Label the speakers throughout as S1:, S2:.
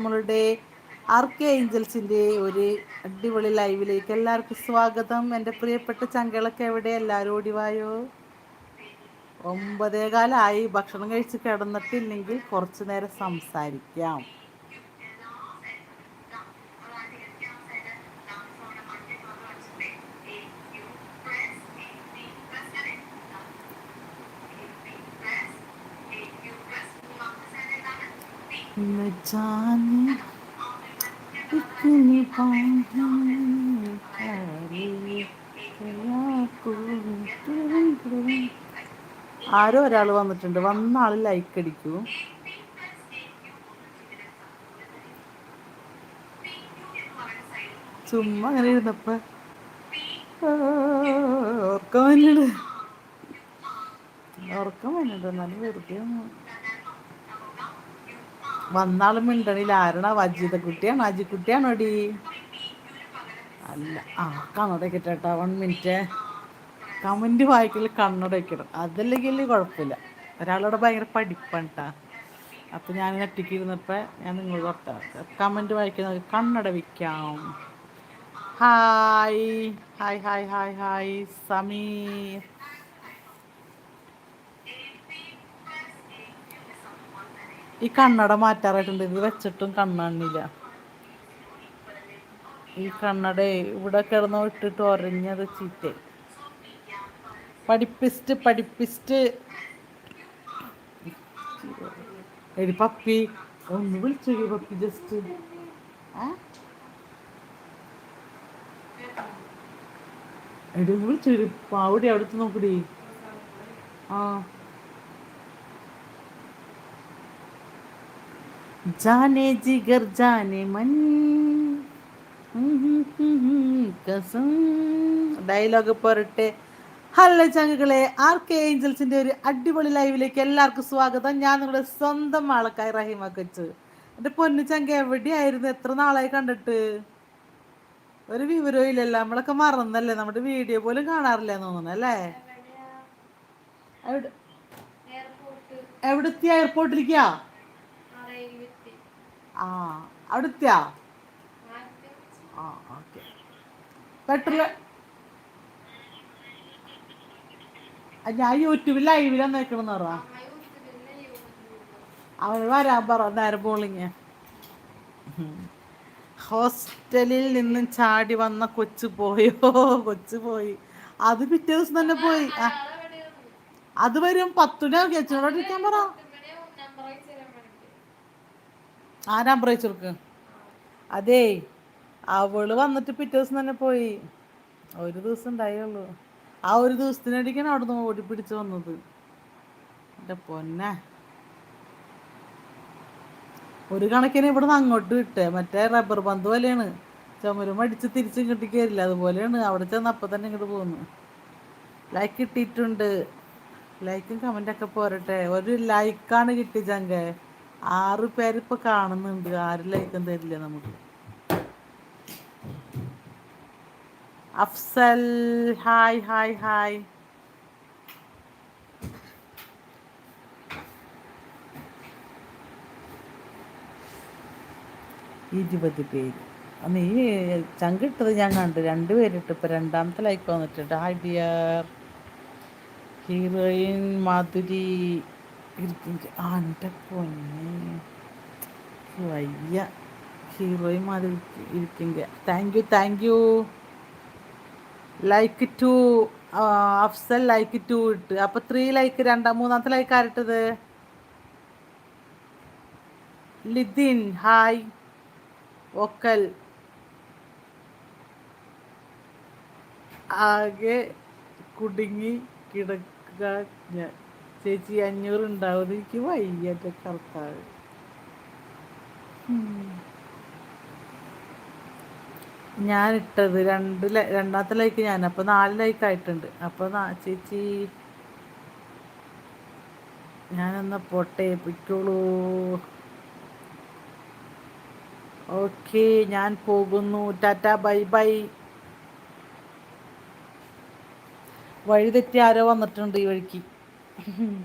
S1: നമ്മളുടെ ആർക്കി ഏഞ്ചൽസിന്റെ ഒരു അടിപൊളി ലൈവിലേക്ക് എല്ലാവർക്കും സ്വാഗതം. എന്റെ പ്രിയപ്പെട്ട ചങ്കളൊക്കെ എവിടെ? എല്ലാവരും ഓടിവായോ ഒമ്പതേകാലായി ഭക്ഷണം കഴിച്ച് കിടന്നിട്ടില്ലെങ്കിൽ കുറച്ചു നേരം സംസാരിക്കാം. न जाने इतनी ആരോ ഒരാൾ വന്നിട്ടുണ്ട് വന്ന ആള് ലൈക്ക് അടിക്കൂ ചുമ്മാ അങ്ങനെ ഇരുന്നപ്പോ ഉറക്കം വന്നിട്ട് ഉറക്കം വന്നിട്ട് എന്നാലും വെറുതെ വന്നാളും മിണ്ടണില്ല. ആരണ വജീത കുട്ടിയാണോ അജിക്കുട്ടിയാണോ ഡി അല്ല. ആ കണ്ണടയ്ക്കട്ടെ വൺ മിനിറ്റ് കമന്റ് വായിക്കൽ കണ്ണടയ്ക്കണം അതല്ലെങ്കിൽ കുഴപ്പമില്ല. ഒരാളോട് ഭയങ്കര പഠിപ്പാണ് കേട്ടാ അപ്പം ഞാൻ നെറ്റിക്ക് ഇരുന്നപ്പോൾ ഞാൻ നിങ്ങൾ തൊട്ട കമന്റ് വായിക്കുന്നത് കണ്ണട വയ്ക്കാം hi. Hi hi hi hi Sameer. ഈ കണ്ണട മാറ്റാറായിട്ടുണ്ട്. ഇത് വെച്ചിട്ടും കണ്ണണില്ല ഈ കണ്ണട ഇവിടെ കിടന്ന് ഇട്ടിട്ട് ഒരഞ്ഞത് ചീത്ത. പഠിപ്പിസ്റ്റ് പഠിപ്പിസ്റ്റ് എടി പപ്പി ഒന്ന് വിളിച്ചു പപ്പി ജസ്റ്റ് എടി ഒന്ന് വിളിച്ചു പാവടി അവിടുത്തെ നോക്കടി. ആ. जाने जिगर जाने मन കസം ഡയലോഗ് പോരട്ടെ ഹലോ ചങ്കുകളെ ആർ കെ ഏഞ്ചൽസിന്റെ ഒരു അടിപൊളി ലൈവിലേക്ക് എല്ലാവർക്കും സ്വാഗതം ഞാൻ നിങ്ങളുടെ സ്വന്തം ആൾക്കായി റഹിമ കൊച്ചു എൻ്റെ പൊന്നു ചങ്ക എവിടെയായിരുന്നു എത്ര നാളായി കണ്ടിട്ട് ഒരു വിവരവും ഇല്ലല്ലോ നമ്മളൊക്കെ മറന്നല്ലേ നമ്മുടെ വീഡിയോ പോലും കാണാറില്ല തോന്നുന്നു അല്ലേ എവിടെത്തി എയർപോർട്ടിലേക്കാ ആ അവിടുത്തെയാ ആ ഓക്കെ. പെട്രോൾ ഞാൻ യൂട്യൂബിൽ ലൈവിലാണ് നിൽക്കണമെന്ന് പറ. അവൾ വരാൻ പറ നേരം പോളിങ്. ഹോസ്റ്റലിൽ നിന്നും ചാടി വന്ന കൊച്ചു പോയോ? കൊച്ചു പോയി. അത് പിറ്റേ ദിവസം തന്നെ പോയി. അത് വരും പത്തുന ചേച്ചിനോടിരിക്കാൻ പറ. ആ നമ്പർ അതേ അവൾ വന്നിട്ട് പിറ്റേ ദിവസം തന്നെ പോയി. ഒരു ദിവസം ഉണ്ടായുള്ളൂ. ആ ഒരു ദിവസത്തിനടിക്കാണ് അവിടുന്ന് ഓടി പിടിച്ച് വന്നത്. എന്റെ പൊന്നെ. ഒരു കണക്കിന് ഇവിടുന്ന് അങ്ങോട്ട് വിട്ടേ. മറ്റേ റബ്ബർ പന്ത് പോലെയാണ്. ചുമരും അടിച്ച് തിരിച്ചും കിട്ടി കയറില്ല അതുപോലെയാണ് അവിടെ ചെന്ന് അപ്പം തന്നെ ഇങ്ങോട്ട് പോകുന്നു ലൈക്ക് കിട്ടിയിട്ടുണ്ട്. ലൈക്കും കമന്റൊക്കെ പോരട്ടെ. ഒരു ലൈക്കാണ് കിട്ടി ചങ്കേ. ആറ് പേരിപ്പോൾ കാണുന്നുണ്ട്. ആരും ലൈക്കും തരില്ല നമുക്ക്. അഫ്സൽ ഹായ് ഹായ് ഹായ് ഇരുപത് പേര്. നീ ചങ്കിട്ടത് ഞാൻ കണ്ടു. രണ്ട് പേരിട്ട് ഇപ്പം രണ്ടാമത്തെ ലൈക്ക് വന്നിട്ടുണ്ട്. ഹായ് ഡിയർ ഹീറോയിൻ മാധുരി ഇരിക്കും. ആ എന്റെ പൊന്നെ. വയ്യ. ഹീറോയും ഇരിക്കുക thank you thank you like two Afsal like two ഇട്ട്. അപ്പൊ ത്രീ ലൈക്ക് രണ്ടാം മൂന്നാമത്തെ ലൈക്ക് ആരിട്ടത്? ലിതിൻ. ഹായ് ഒക്കൽ ആകെ കുടുങ്ങി കിടക്കുക ഞാൻ. ചേച്ചി അഞ്ഞൂറ് ഉണ്ടാവും എനിക്ക് വയ്യന്റെ കർത്താവ്. ഇട്ടത് രണ്ട് രണ്ടാമത്തെ ലൈക്ക് ഞാൻ അപ്പോൾ നാല് ലൈക്ക് ആയിട്ടുണ്ട്. അപ്പോൾ ചേച്ചി ഞാനെന്നാ പോട്ടെ പിക്കോളൂ ഓക്കെ ഞാൻ പോകുന്നു. Tata bye bye. വഴി തെറ്റി ആരോ വന്നിട്ടുണ്ട് ഈ വഴിക്ക്. Mm-hmm.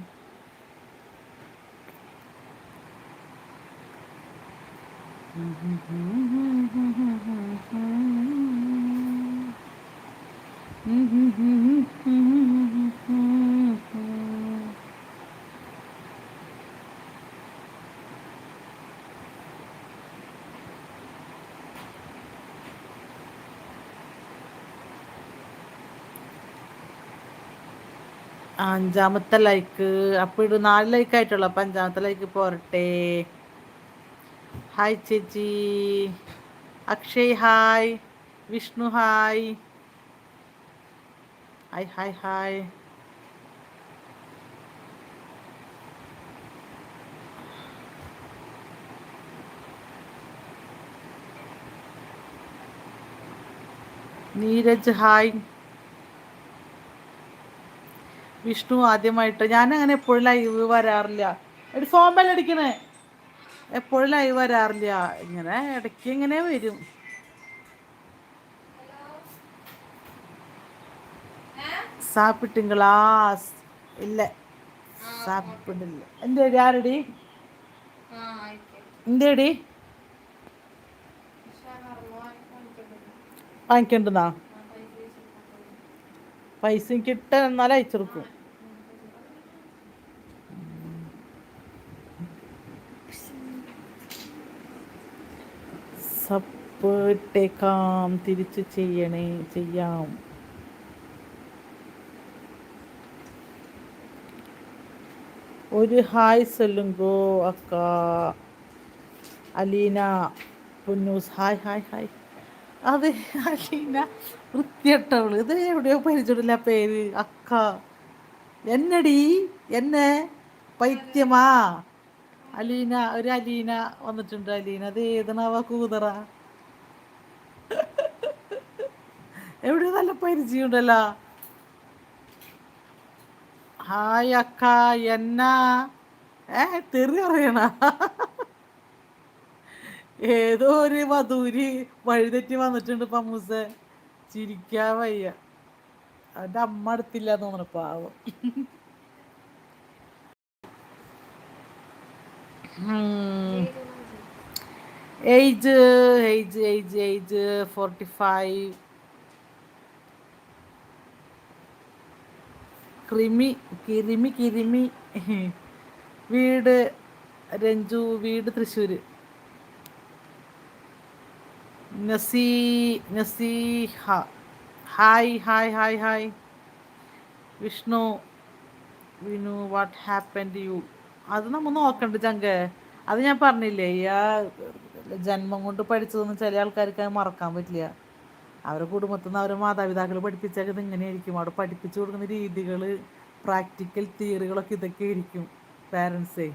S1: അഞ്ചാമത്തെ ലൈക്ക് അപ്പൊ ഇത് നാല് ലൈക്ക് ആയിട്ടുള്ളൂ. അപ്പം അഞ്ചാമത്തെ ലൈക്ക് പോരട്ടെ. ഹായ് ചേച്ചി. Akshay hi Vishnu hi hi hi hi Neeraj hi Vishnu ആദ്യമായിട്ട്. ഞാൻ അങ്ങനെ എപ്പോഴും ലൈവ് വരാറില്ല. ഒരു ഫോൺ അടിക്കണേ എപ്പോഴും ലൈവ് വരാറില്ല. ഇങ്ങനെ ഇടയ്ക്ക് ഇങ്ങനെ വരും. സാപ്പിട്ടുങ്ങളാ. ഇല്ല. സാപ്പിട്ടില്ല. എന്തേടി ആരടി? എന്തേടി വാങ്ങിക്കണ്ടെന്നാ പൈസ കിട്ടാൻ എന്നാലും അയച്ചെടുക്കും സപ്പോട്ടേക്കാം തിരിച്ചു ചെയ്യണേ ചെയ്യാം. ഒരു ഹായ് സൊല്ലുങ്കോ അക്ക Aleena Punnoose. Hi hi hi. അതെ അലീന വൃത്തിയട്ടവൾ ഇത് എവിടെയോ പരിചയമില്ല പേര്. അക്ക. എന്നടി? എന്നെ? പൈത്യമാ? അലീന ഒരു അലീന വന്നിട്ടുണ്ട് അലീന. അത് ഏതണാവ കൂതറ? എവിടെ നല്ല പരിചയമുണ്ടല്ലോ. ഹായ് അക്ക എന്നാ. ഏ തെറി പറയണ. ഏതോ ഒരു വധൂരി വഴിതെറ്റി വന്നിട്ടുണ്ട് പമ്മൂസ് ചിരിക്കാ വയ്യ. അവന്റെ അമ്മ അടുത്തില്ല തോന്നണ പാവം. Age age age age forty five. Creamy കിരിമി കിരിമി വീട് രഞ്ജു വീട് Thrissur Nasi Naseeha hi hi hi hi. Vishnu Vinu what happen to you അത് നമ്മൾ നോക്കണ്ട ചങ്ക. അത് ഞാൻ പറഞ്ഞില്ലേ ഈ ആ ജന്മം കൊണ്ട് പഠിച്ചതൊന്നും ചില ആൾക്കാർക്ക് മറക്കാൻ പറ്റില്ല. അവരുടെ കുടുംബത്തിൽ നിന്ന് അവരുടെ മാതാപിതാക്കൾ പഠിപ്പിച്ചേക്കുന്നത് ഇങ്ങനെയായിരിക്കും. അവിടെ പഠിപ്പിച്ചു കൊടുക്കുന്ന രീതികൾ പ്രാക്ടിക്കൽ തിയറികളൊക്കെ ഇതൊക്കെ ആയിരിക്കും പാരൻസേ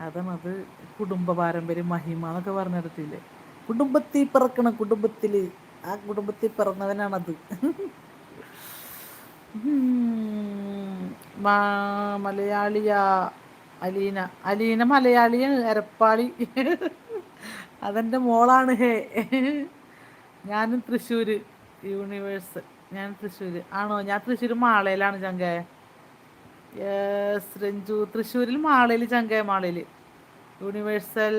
S1: അതാണ് അത് കുടുംബ പാരമ്പര്യം മഹിമ എന്നൊക്കെ പറഞ്ഞിടത്തില്ലേ കുടുംബത്തിൽ പിറക്കണം കുടുംബത്തിൽ ആ കുടുംബത്തിൽ പിറന്നവനാണത്. മലയാളിയ അലീന. അലീന മലയാളിയാണ് എരപ്പാളി. അതെന്റെ മോളാണ് ഹേ. ഞാനും തൃശ്ശൂർ യൂണിവേഴ്സ് ഞാൻ തൃശ്ശൂർ ആണോ? ഞാൻ തൃശ്ശൂർ മാളയിലാണ് ചങ്കായ യെസ് രഞ്ജു. തൃശ്ശൂരിൽ മാളയിൽ ചങ്കായ മാളയിൽ യൂണിവേഴ്സൽ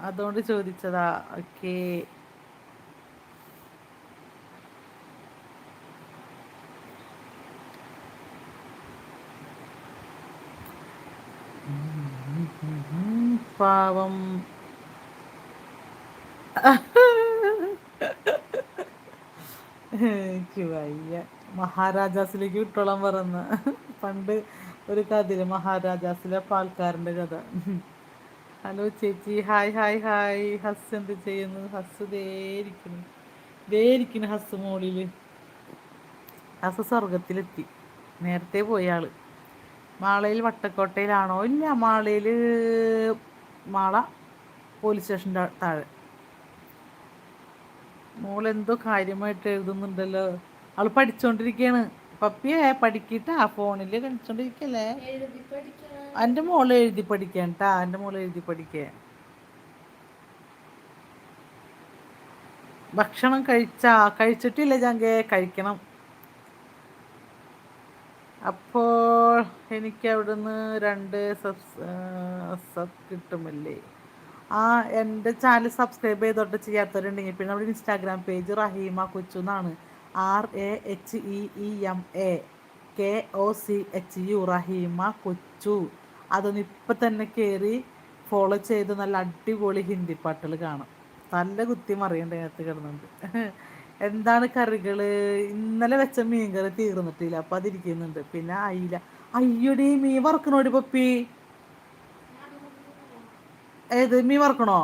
S1: അതുകൊണ്ട് ചോദിച്ചതാ. ഓക്കേ പാവം. എനിക്ക് വയ്യ. മഹാരാജാസിലേക്ക് വിട്ടോളാൻ പറന്ന് പണ്ട് ഒരു കഥയിൽ മഹാരാജാസിലെ പാൽക്കാരന്റെ കഥ. ഹലോ ചേച്ചി ഹായ് ഹായ് ഹായ്. ഹസ് എന്ത് ചെയ്യുന്നു? ഹസ് ദേരിക്കുന്നു ദേരിക്കുന്നു ഹസ് മോളിൽ ഹസ് സ്വർഗത്തിലെത്തി നേരത്തെ പോയ ആൾ. മാളയിൽ വട്ടക്കോട്ടയിലാണോ? ഇല്ല മാളയിൽ മാള പോലീസ് സ്റ്റേഷന്റെ താഴെ. മോളെന്തോ കാര്യമായിട്ട് എഴുതുന്നുണ്ടല്ലോ. അവൾ പഠിച്ചോണ്ടിരിക്കയാണ്. പപ്പിയെ പഠിക്കിട്ടാ ഫോണിൽ കളിച്ചോണ്ടിരിക്കല്ലേ? എന്റെ മോൾ എഴുതി പഠിക്കാൻ ട്ടാ എന്റെ മോൾ എഴുതി പഠിക്കാൻ. ഭക്ഷണം കഴിച്ചാ കഴിച്ചിട്ടില്ല ജാങ്കെ കഴിക്കണം. അപ്പോൾ എനിക്ക് അവിടുന്ന് രണ്ട് സബ് സബ് കിട്ടുമല്ലേ? ആ എന്റെ ചാനൽ സബ്സ്ക്രൈബ് ചെയ്തോട്ട് ചെയ്യാത്തവരുണ്ടെങ്കിൽ പിന്നെ നമ്മുടെ ഇൻസ്റ്റാഗ്രാം പേജ് റഹീമ കൊച്ചു എന്നാണ്. R A H E E M A K O C H U Raheema Kochu. അതൊന്ന് ഇപ്പം തന്നെ കയറി ഫോളോ ചെയ്ത് നല്ല അടിപൊളി ഹിന്ദി പാട്ടുകൾ കാണാം. നല്ല കുത്തി മറിയണ്ട അതിനകത്ത് കിടന്നുണ്ട് എന്താണ് കറികൾ ഇന്നലെ വെച്ച മീൻ കറി തീർന്നിട്ടില്ല അപ്പം അതിരിക്കുന്നുണ്ട്. പിന്നെ അയില. അയ്യോടി മീൻ വറക്കണോടി പപ്പി? ഏത് മീൻ വറക്കണോ?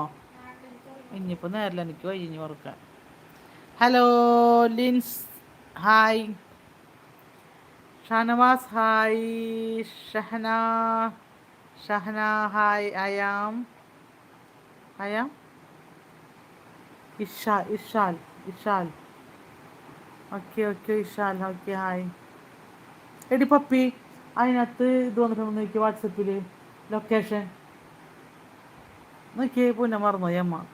S1: ഇനിയിപ്പോൾ നേരില്ല എനിക്ക് വൈകി വറക്കാൻ. Hello Lins hi Shanavas hi Shahana. Shahana hi I'm I'm Isha Ishal Ishal. Okay okay Ishal okay hi എടി പപ്പി അതിനകത്ത് ഇത് വന്നിട്ട് വാട്സപ്പിൽ ലൊക്കേഷൻ നോക്കിയേ പുന്നെ മറന്നു അമ്മ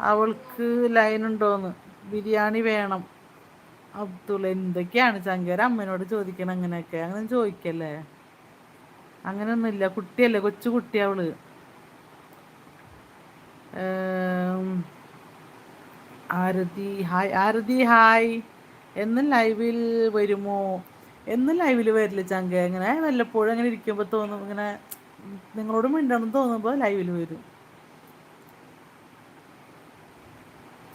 S1: അവൾക്ക് ലൈൻ ഉണ്ടോന്ന്. ബിരിയാണി വേണം. അബ്ദുൾ എന്തൊക്കെയാണ് ചങ്കര അമ്മനോട് ചോദിക്കണം അങ്ങനെയൊക്കെ. അങ്ങനെ ചോദിക്കല്ലേ? അങ്ങനെയൊന്നുമില്ല. കുട്ടിയല്ലേ കൊച്ചു കുട്ടി അവൾ. Arathi hi Arathi hi. എന്ന് ലൈവിൽ വരുമോ? എന്നും ലൈവിൽ വരില്ല ചങ്ക? അങ്ങനെ വല്ലപ്പോഴും അങ്ങനെ ഇരിക്കുമ്പോൾ തോന്നും. ഇങ്ങനെ നിങ്ങളോട് മിണ്ടണം തോന്നുമ്പോൾ ലൈവിൽ വരും.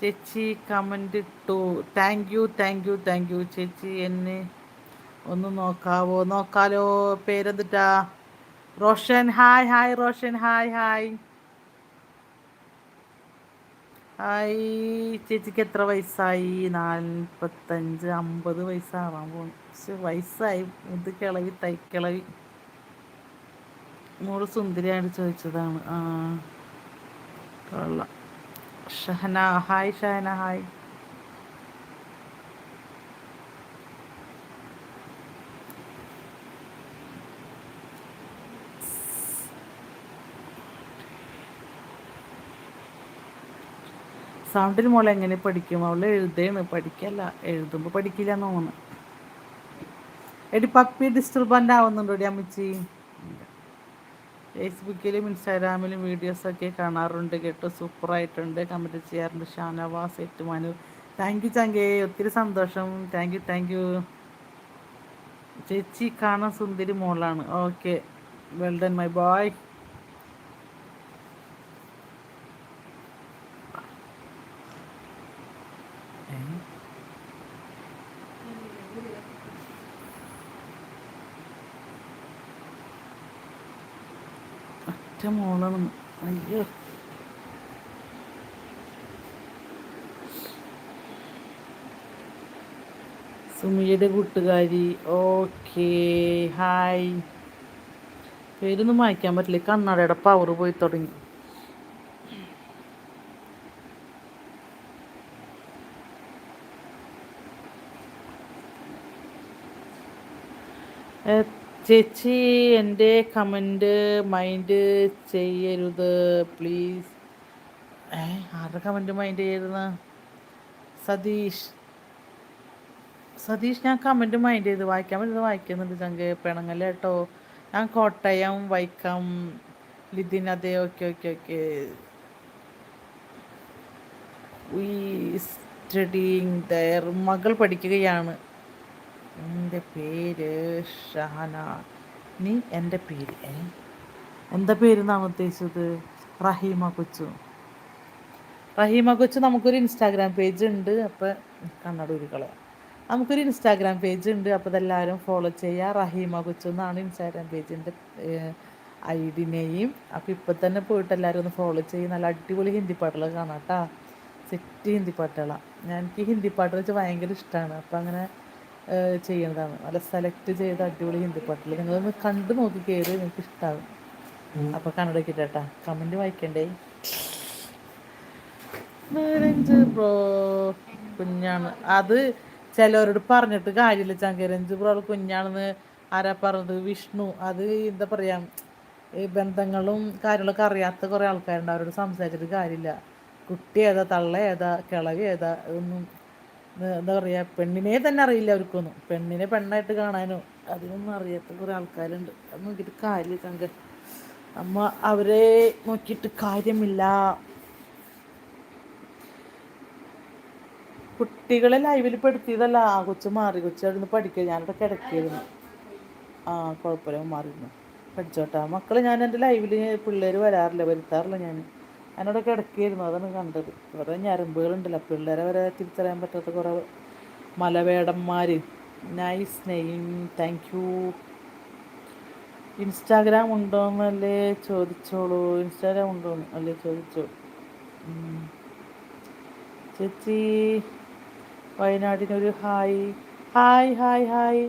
S1: ചേച്ചി കമന്റ് ഇട്ടു. Thank you thank you thank you ചേച്ചി എന്നെ ഒന്ന് നോക്കാവോ? നോക്കാലോ. പേരെന്തിട്ടാ? Roshan hi hi Roshan hi hi hi ചേച്ചിക്ക് എത്ര വയസ്സായി? നാൽപ്പത്തഞ്ച് അമ്പത് വയസ്സാവാൻ പോണു. പക്ഷെ വയസ്സായി. ഇത് കിളവി തൈക്കിളവി മോൾ സുന്ദരിയായിട്ട് ചോദിച്ചതാണ്. ആ കൊള്ളാം. Shahana hi Shahana hi. സൗണ്ടിൽ മോളെ എങ്ങനെ പഠിക്കും? അവൾ എഴുതേണ്. പഠിക്കല്ല. എഴുതുമ്പോൾ പഠിക്കില്ല എന്ന് തോന്നുന്നു. എടി പപ്പി ഡിസ്റ്റർബന്റ് ആവുന്നുണ്ടോ അമ്മച്ചി? ഫേസ്ബുക്കിലും ഇൻസ്റ്റാഗ്രാമിലും വീഡിയോസൊക്കെ കാണാറുണ്ട്. കേട്ടോ സൂപ്പറായിട്ടുണ്ട്. കമന്റ് ചെയ്യാറുണ്ട്. ഷാനവാസ് ഏറ്റുമാനു താങ്ക് യു ചങ്കേ. ഒത്തിരി സന്തോഷം. Thank you thank you. ചേച്ചി കാണാൻ സുന്ദരി മോളാണ്. Okay. Well done my boy. മോളാണ് അയ്യോ. സുമിയുടെ കൂട്ടുകാരി. ഓക്കേ. ഹായ്. പേരൊന്നും വായിക്കാൻ പറ്റില്ല. കണ്ണടയുടെ പവർ പോയി തുടങ്ങി. ചേച്ചി എന്റെ കമന്റ് മൈൻഡ് ചെയ്യരുത്. പ്ലീസ്. ഏ ആരുടെ കമന്റ് മൈൻഡ് ചെയ്യരുത്? സതീഷ്. സതീഷ് ഞാൻ കമന്റ് മൈൻഡ് ചെയ്ത് വായിക്കാൻ പറ്റുന്നത് വായിക്കുന്നുണ്ട് ഞങ്ങൾക്ക് പിണങ്ങല്ലേ കേട്ടോ. ഞാൻ കോട്ടയം വൈക്കം ലിതിൻ അതെ okay okay okay. Studying there മകൾ പഠിക്കുകയാണ്. എന്റെ പേര് ഷഹന. നീ എന്റെ പേര് എന്റെ എന്താ പേരെന്നാണ് ഉദ്ദേശിച്ചത്? റഹീമ കൊച്ചു. റഹീമ കൊച്ചു നമുക്കൊരു ഇൻസ്റ്റാഗ്രാം പേജ് ഉണ്ട് അപ്പോൾ കണ്ണട ഉരുക്കളയാം നമുക്കൊരു ഇൻസ്റ്റാഗ്രാം പേജ് ഉണ്ട് അപ്പോൾ അതെല്ലാവരും ഫോളോ ചെയ്യുക റഹീമ കൊച്ചു എന്നാണ് ഇൻസ്റ്റാഗ്രാം പേജിന്റെ ഐ ഡി നെയ്യും അപ്പോൾ ഇപ്പം തന്നെ പോയിട്ട് എല്ലാവരും ഒന്ന് ഫോളോ ചെയ്യും. നല്ല അടിപൊളി ഹിന്ദി പാട്ടുകൾ കാണാം കേട്ടോ സെറ്റ് ഹിന്ദി പാട്ടുകളാണ് ഞാൻ എനിക്ക് ഹിന്ദി പാട്ട് വെച്ച് ഭയങ്കര ഇഷ്ടമാണ് അപ്പം അങ്ങനെ ചെയ്യുന്നതാണ്. നല്ല സെലക്ട് ചെയ്ത അടിപൊളി ഹിന്ദി പാട്ടിൽ നിങ്ങളൊന്ന് കണ്ടു നോക്കി കയറി നിങ്ങൾക്ക് ഇഷ്ടമാകും അപ്പൊ കണ്ണടക്കി കമന്റ് വായിക്കണ്ടേ? ബ്രോ കുഞ്ഞാണ്. അത് ചിലവരോട് പറഞ്ഞിട്ട് കാര്യമില്ല ചങ്കരഞ്ച് ബ്രോ കുഞ്ഞാണെന്ന് ആരാ പറഞ്ഞത്? വിഷ്ണു. അത് എന്താ പറയാ ഈ ബന്ധങ്ങളും കാര്യങ്ങളൊക്കെ അറിയാത്ത കുറേ ആൾക്കാരുണ്ട്. അവരോട് സംസാരിച്ചിട്ട് കാര്യമില്ല. കുട്ടി ഏതാ തള്ള ഏതാ കിളവി ഏതാ ഒന്നും എന്താ പറയുക പെണ്ണിനെ തന്നെ അറിയില്ല അവർക്കൊന്നും. പെണ്ണിനെ പെണ്ണായിട്ട് കാണാനോ അതിനൊന്നും അറിയാത്ത കുറേ ആൾക്കാരുണ്ട്. അത് നോക്കിയിട്ട് കാര്യം ചങ്ക. അമ്മ അവരെ നോക്കിയിട്ട് കാര്യമില്ല. കുട്ടികളെ ലൈവിൽ പെടുത്തിയതല്ല ആ കൊച്ചു മാറി കൊച്ചു അവിടുന്ന് പഠിക്കുക ഞാനിവിടെ കിടക്കിയിരുന്നു. ആ കുഴപ്പമില്ല മാറിയിരുന്നു. പഠിച്ചോട്ടാ. മക്കൾ ഞാൻ എന്റെ ലൈവിൽ പിള്ളേർ വരാറില്ല വരുത്താറില്ല ഞാൻ ഞാനവിടെ കിടക്കിയിരുന്നു അതാണ് കണ്ടത്. കുറേ ഞരമ്പുകളുണ്ടല്ലോ പിള്ളേരെ വരെ തിരിച്ചറിയാൻ പറ്റാത്ത കുറേ മലവേടന്മാർ nice name thank you Instagram ഉണ്ടോന്നല്ലേ ചോദിച്ചോളൂ. ഇൻസ്റ്റാഗ്രാം ഉണ്ടോ അല്ലേ ചോദിച്ചോ. ചേച്ചി വയനാടിനൊരു hi. Hi hi hi.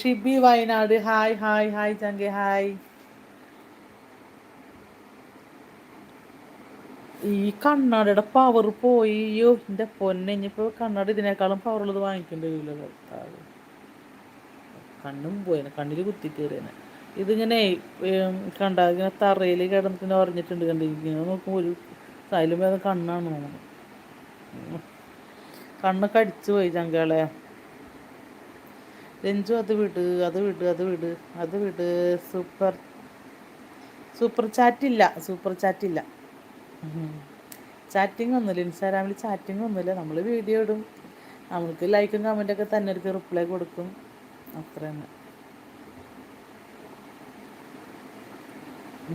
S1: Shibi Wayanad. Hi hi hi ചങ്കെ hi. ഈ കണ്ണാടിയുടെ പവർ പോയി. അയ്യോ എന്റെ പൊന്നെ ഇനിയിപ്പോൾ കണ്ണാടി ഇതിനേക്കാളും പവറുള്ളത് വാങ്ങിക്കേണ്ടി വരില്ല കണ്ണും പോയേനെ കണ്ണിൽ കുത്തി കയറിയേനെ. ഇതിങ്ങനെ കണ്ട ഇങ്ങനെ തറയിൽ കിടന്നിട്ട് ഉറഞ്ഞിട്ടുണ്ട് ഇങ്ങനെ നോക്കുമ്പോൾ ഒരു സൈലും വേദം കണ്ണാണ് തോന്നുന്നു. കണ്ണൊക്കെ അടിച്ചു പോയി ചങ്കളെ. രഞ്ജു അത് വിട് അത് വിട് അത് വിട് അത് വിട്. സൂപ്പർ സൂപ്പർ ചാറ്റില്ല സൂപ്പർ ചാറ്റില്ല. ചാറ്റിംഗ് ഒന്നുമില്ല. ഇൻസ്റ്റാഗ്രാമിൽ ചാറ്റിംഗ് ഒന്നുമില്ല. നമ്മൾ വീഡിയോ ഇടും. നമ്മൾക്ക് ലൈക്കും കമന്റൊക്കെ തന്നെ എടുത്ത് റിപ്ലൈ കൊടുക്കും. അത്ര തന്നെ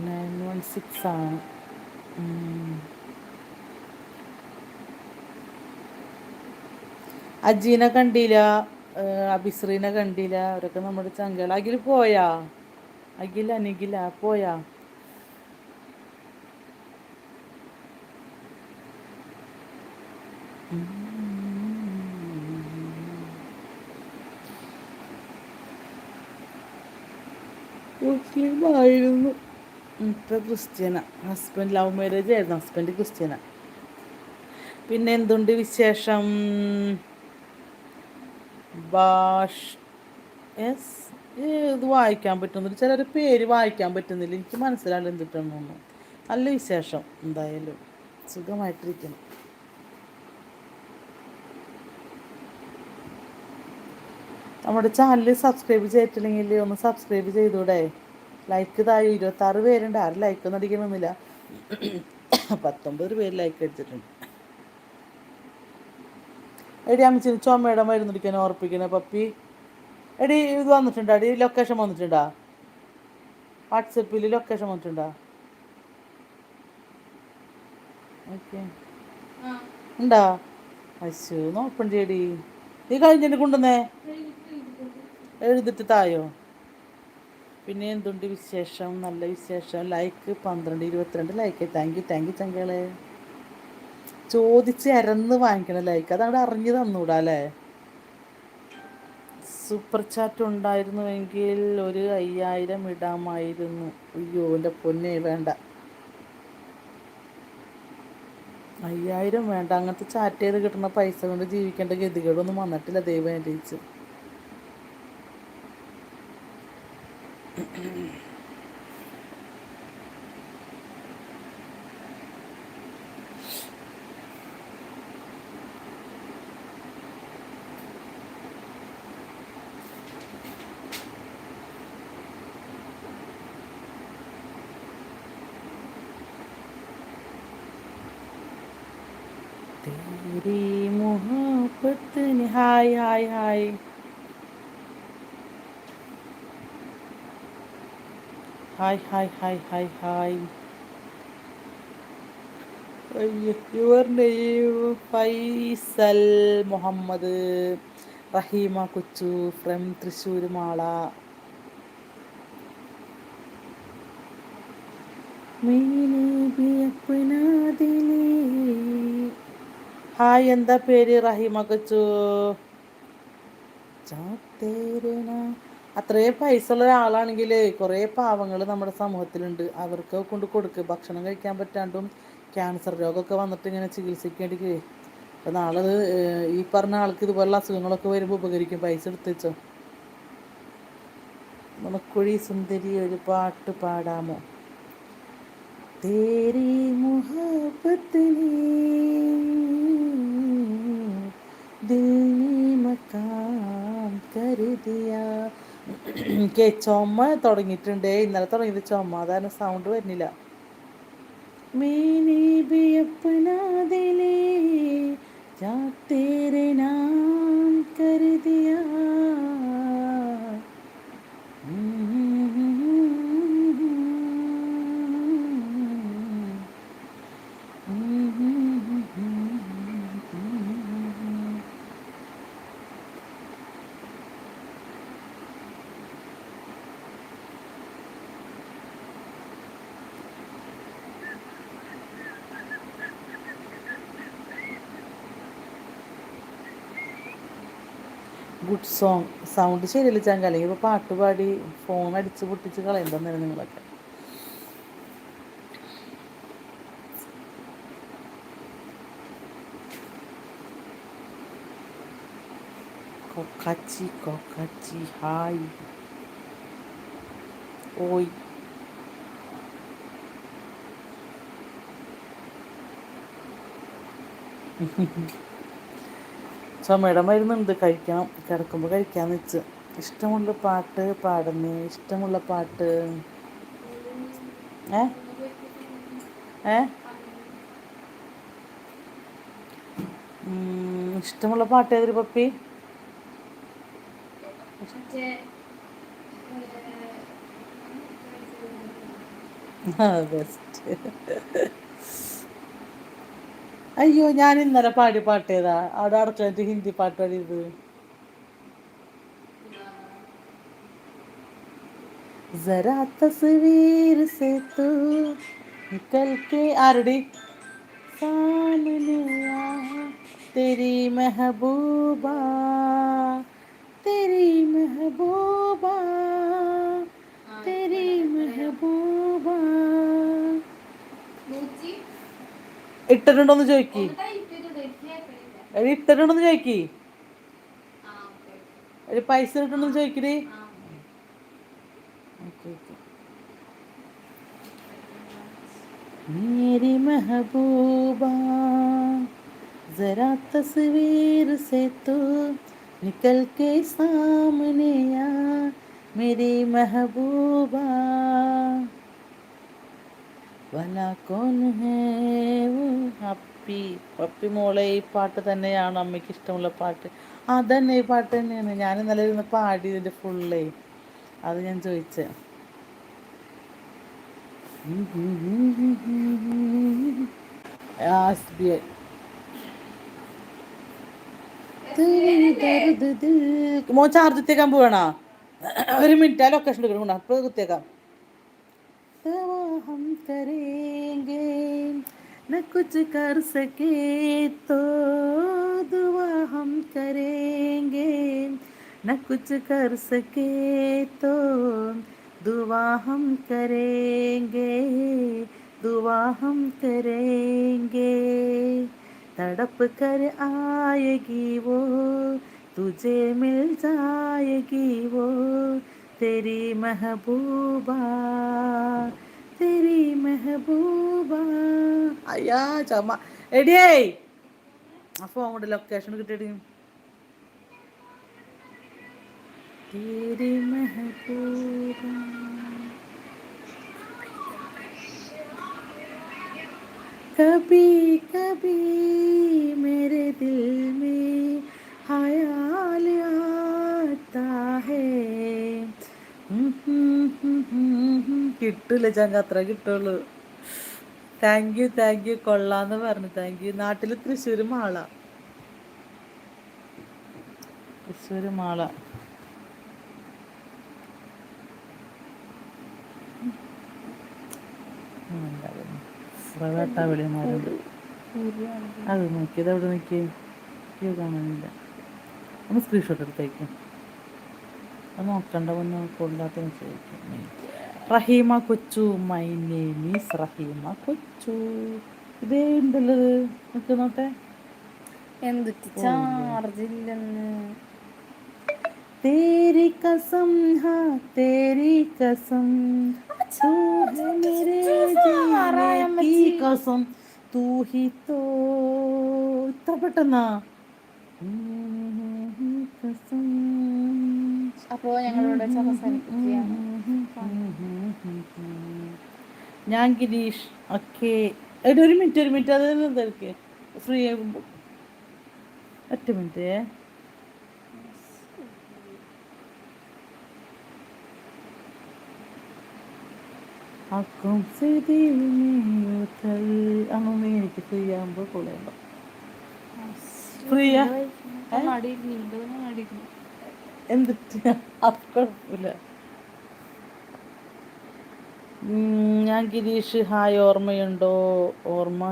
S1: നയൻ വൺ സിക്സ് ആണ് അജീനെ കണ്ടില്ല. അഭിശ്രീനെ കണ്ടില്ല. അവരൊക്കെ നമ്മുടെ ചങ്കൾ അഖിൽ പോയാ? അഖിൽ അനിഖില പോയാ? മുസ്ലിമായിരുന്നു ഇപ്പം ഹസ്ബൻഡ് ലവ് മാരേജ് ആയിരുന്നു. ഹസ്ബൻഡ് ക്രിസ്ത്യന. പിന്നെ എന്തുണ്ട് വിശേഷം? ഭാഷ് എസ് ഇത് വായിക്കാൻ പറ്റുന്നില്ല. ചിലർ പേര് വായിക്കാൻ പറ്റുന്നില്ല. എനിക്ക് മനസ്സിലാവില്ല എന്തിട്ടൊന്നും നല്ല വിശേഷം എന്തായാലും. സുഖമായിട്ടിരിക്കണം നമ്മുടെ ചാനൽ സബ്സ്ക്രൈബ് ചെയ്തിട്ടില്ലെങ്കിൽ ഒന്ന് സബ്സ്ക്രൈബ് ചെയ്തൂടെ. ലൈക്ക് താഴെ ഇരുപത്താറ് പേരുണ്ട്. ആരും ലൈക്ക് ഒന്നും അടിക്കണമെന്നില്ല പത്തൊമ്പത് പേര് ലൈക്ക് അടിച്ചിട്ടുണ്ട്. എടി അമ്മച്ചിന് ചുമയുടെ മരുന്നടിക്കാൻ ഓർപ്പിക്കണേ പപ്പി. എടി ഇത് വന്നിട്ടുണ്ടോ? എടി ലൊക്കേഷൻ വന്നിട്ടുണ്ടോ? വാട്സപ്പിൽ ലൊക്കേഷൻ വന്നിട്ടുണ്ടോ? ഓക്കെ. ഉണ്ടാ? അശു നോക്കണ്ടേടി നീ കഴിഞ്ഞിട്ട് കൊണ്ടുവന്നേ. എഴുതിട്ട് തായോ? പിന്നെ എന്തുണ്ട് വിശേഷം? നല്ല വിശേഷം. ലൈക്ക് പന്ത്രണ്ട് ഇരുപത്തിരണ്ട് like thank you thank you ചങ്കളെ ചോദിച്ച് ഇരന്ന് വാങ്ങിക്കണം ലൈക്ക് അതവിടെ അറിഞ്ഞു തന്നൂടാ അല്ലേ? സൂപ്പർ ചാറ്റ് ഉണ്ടായിരുന്നുവെങ്കിൽ ഒരു അയ്യായിരം ഇടാമായിരുന്നു. അയ്യോ എന്റെ പൊന്നെ വേണ്ട. അയ്യായിരം വേണ്ട. അങ്ങനത്തെ ചാറ്റ് ചെയ്ത് കിട്ടുന്ന പൈസ കൊണ്ട് ജീവിക്കേണ്ട ഗതികളൊന്നും വന്നിട്ടില്ല ദൈവം എന്റെ hi hi hi hi hi your നെയ്യും ഫൈസൽ മുഹമ്മദ്. റഹീമ കൊച്ചു ഫ്രം തൃശ്ശൂർ മാള. ഹായ് എന്താ പേര് റഹീമ കൊച്ചു? ചാത്തേരനാ. അത്രയും പൈസ ഉള്ള ഒരാളാണെങ്കിൽ കുറേ പാവങ്ങൾ നമ്മുടെ സമൂഹത്തിലുണ്ട്. അവർക്ക് കൊണ്ട് കൊടുക്കുക ഭക്ഷണം കഴിക്കാൻ പറ്റാണ്ടും ക്യാൻസർ രോഗമൊക്കെ വന്നിട്ട് ഇങ്ങനെ ചികിത്സിക്കേണ്ടി അപ്പോൾ നാളെ ഈ പറഞ്ഞ ആൾക്ക് ഇതുപോലുള്ള അസുഖങ്ങളൊക്കെ വരുമ്പോൾ ഉപകരിക്കും പൈസ എടുത്ത് വെച്ചോ. നമുക്കൊഴി സുന്ദരി ഒരു പാട്ട് പാടാമോ? തേരി മുഹബത്തിനി ദിൽ മക്കാൻ കരുതിയ എനിക്ക് ചുമ തുടങ്ങിയിട്ടുണ്ട് ഇന്നലെ തുടങ്ങിയത് ചുമ അതാണ് സൗണ്ട് വരുന്നില്ല मैंने भी अपना दिल जा तेरे नाम कर दिया ഗുഡ് സോങ് സൗണ്ട് ശരിയല്ല ചാങ്ക. അല്ലെങ്കിൽ ഇപ്പോൾ പാട്ട് പാടി ഫോൺ അടിച്ച് പൊട്ടിച്ച് കളയുന്നതാണ് നിങ്ങളൊക്കെ. കൊക്കച്ചി കൊക്കച്ചി ഹായ്. ഓയ്. ചുമയുടെ മരുന്നുണ്ട്. കഴിക്കണം. കിടക്കുമ്പോൾ കഴിക്കാമെന്ന് വെച്ച്. ഇഷ്ടമുള്ള പാട്ട് പാടുന്നു ഇഷ്ടമുള്ള പാട്ട്. ഏ? ഏ? ഇഷ്ടമുള്ള പാട്ട് ഏതൊരു പപ്പി? ബെസ്റ്റ്. അയ്യോ ഞാൻ ഇന്നലെ പാടി പാട്ട് ഏതാ അവിടെ അടച്ചിട്ട് ഹിന്ദി പാട്ട് പാടിയത് जरा तस्वीर से तू निकल के आरडी सामने आ तेरी महबूबा तेरी महबूबा तेरी महबूबा ഇട്ടിട്ടുണ്ടോന്ന് ചോദിക്കി എടി ഇട്ടിട്ടുണ്ടോന്ന് ചോദിക്കി എടി പൈസ ഇട്ടിട്ടുണ്ടോന്ന് ചോദിക്കടി ഓക്കെ ഓക്കെ मेरी महबूबा जरा तस्वीर से तू निकल के सामने आ मेरी महबूबा വല കോൻ ഹപ്പി. പപ്പി മോളെ ഈ പാട്ട് തന്നെയാണ് അമ്മയ്ക്ക് ഇഷ്ടമുള്ള പാട്ട്. അതന്നെ ഈ പാട്ട് തന്നെയാണ്. ഞാൻ ഇന്നലെ ഇരുന്ന് പാടി ഇതിന്റെ ഫുള്ളേ അത് ഞാൻ ചോദിച്ചേ. എസ് ബി ഐ മോ ചാർജ് എത്തിയേക്കാൻ പോവണോ? ഒരു മിനിറ്റ് ആ ലൊക്കേഷൻ എടുക്കണം? അപ്പോൾ കുത്തിയേക്കാം दवा हम करेंगे, न कुछ कर सके तो दुआ हम करेंगे। न कुछ कर सके तो दुआ हम करेंगे, दुआ हम करेंगे। तड़प कर आएगी वो, तुझे मिल जाएगी वो തെരി മെഹബൂബ തെരി മെഹബൂബ. അയ്യാ ചമ്മ എടിയേ അപ്പൊ അങ്ങോട്ട് ലൊക്കേഷൻ കിട്ടിയിട്ട് तेरी महबूबा कभी कभी मेरे दिल में हयाल आता है കിട്ടൂല ചങ്ക അത്ര കിട്ടുള്ളൂ. താങ്ക് യു താങ്ക് യു കൊള്ളാന്ന് പറഞ്ഞു. താങ്ക് യു നാട്ടിൽ തൃശ്ശൂർ മാള. തൃശ്ശൂർ മാള. അത് നോക്കിയത് അവിടെ എവിടെ നോക്കി കാണാനില്ല ഒന്ന് സ്ക്രീൻഷോട്ട് എടുത്തേക്കും. അത് നോക്കണ്ട ഒന്ന് കൊണ്ടാത്തിന് ചോദിക്കും റഹീമ കൊച്ചു മൈ നെയിം ഈസ് റഹീമ കൊച്ചു. ഇതേ ഉണ്ടല്ലത് നിൽക്ക് നോട്ടെ.
S2: എന്തൊക്കെ
S1: തേരി കസം ഹാ തേരി കസം. പെട്ടെന്നാ? കസം
S2: അപ്പോൾ ഞങ്ങളോട് അവസാനിപ്പിക്കുകയാണ്.
S1: ഞാൻ ഗിരീഷ് ഓക്കെ എടി ഒരു മിനിറ്റ് ഒരു മിനിറ്റ്. അത് എന്തൊക്കെ ഫ്രീ ആകുമ്പോൾ ഒറ്റ മിനിറ്റ്. അക്കും അന്നൊന്നും എനിക്ക് ഫ്രീ ആകുമ്പോൾ കൊള്ളയുണ്ടോ ഫ്രീയാ? എന്തിട്ട്? കുഴപ്പമില്ല. ഞാൻ ഗിരീഷ് ഹായ് ഓർമ്മയുണ്ടോ? ഓർമ്മ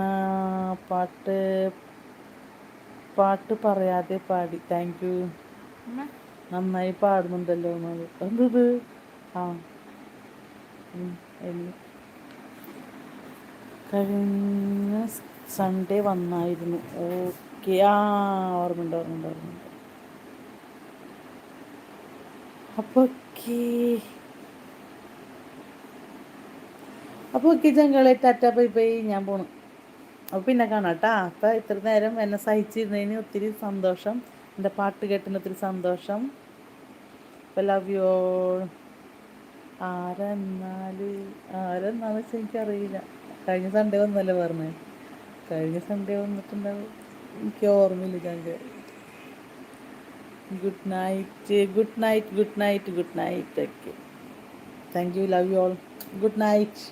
S1: പാട്ട് പാട്ട് പറയാതെ പാടി. താങ്ക് യു നന്നായി പാടുന്നുണ്ടല്ലോ എന്തത്? ആ. കഴിഞ്ഞ സൺഡേ വന്നായിരുന്നു. ഓക്കെ ആ ഓർമ്മയുണ്ട് ഓർമ്മയുണ്ട് ഓർമ്മയുണ്ട്. അപ്പോൾ അപ്പൊ ഓക്കെ ചങ്കളെ ടാറ്റ ബൈ ബൈ ഞാൻ പോണു. അപ്പോൾ പിന്നെ കാണാം കേട്ടാ അപ്പോൾ ഇത്ര നേരം എന്നെ സഹിച്ചിരുന്നതിന് ഒത്തിരി സന്തോഷം. എന്റെ പാട്ട് കേട്ടതിന് ഒത്തിരി സന്തോഷം. അപ്പോൾ ലവ് യു ഓൾ ആരെന്നാൽ ആരെന്നാന്ന് വെച്ചാൽ എനിക്കറിയില്ല. കഴിഞ്ഞ സൺഡേ വന്നല്ലേ പറഞ്ഞത് കഴിഞ്ഞ സൺഡേ വന്നിട്ടുണ്ടാവും. എനിക്ക് ഓർമ്മയില്ല ചങ്ക Eh, good night good night good night good night thank you love you all. Good night.